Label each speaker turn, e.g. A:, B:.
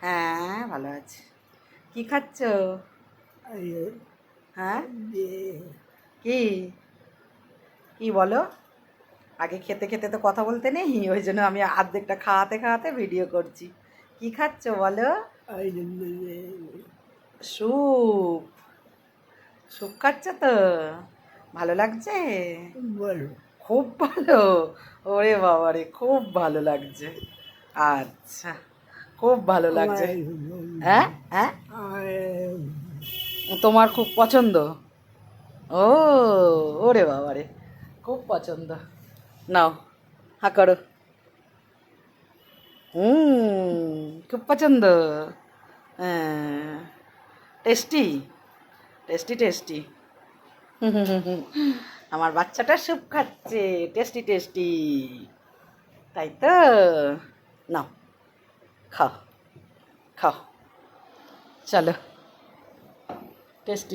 A: হ্যাঁ ভালো আছে। কি খাচ্ছ? হ্যাঁ? কি? কি বলো? আগে খেতে খেতে তো কথা বলতে নেই ওই জন্য আমি আর্ধেকটা খাওয়াতে খাওয়াতে ভিডিও করছি। কি খাচ্ছ বলো? স্যুপ। স্যুপ খাচ্ছ তো? ভালো লাগছে? খুব ভালো। ওরে বাবা রে খুব ভালো লাগছে। আচ্ছা খুব ভালো লাগছে। হ্যাঁ হ্যাঁ? তোমার খুব পছন্দ? ও ওরে বাবা রে খুব পছন্দ। নাও হা করো। হুম খুব পছন্দ। হ্যাঁ টেস্টি টেস্টি টেস্টি। আমার বাচ্চাটা স্যুপ খাচ্ছে টেস্টি টেস্টি। তাই তো? নাও খাও খাও চলো। টেস্টি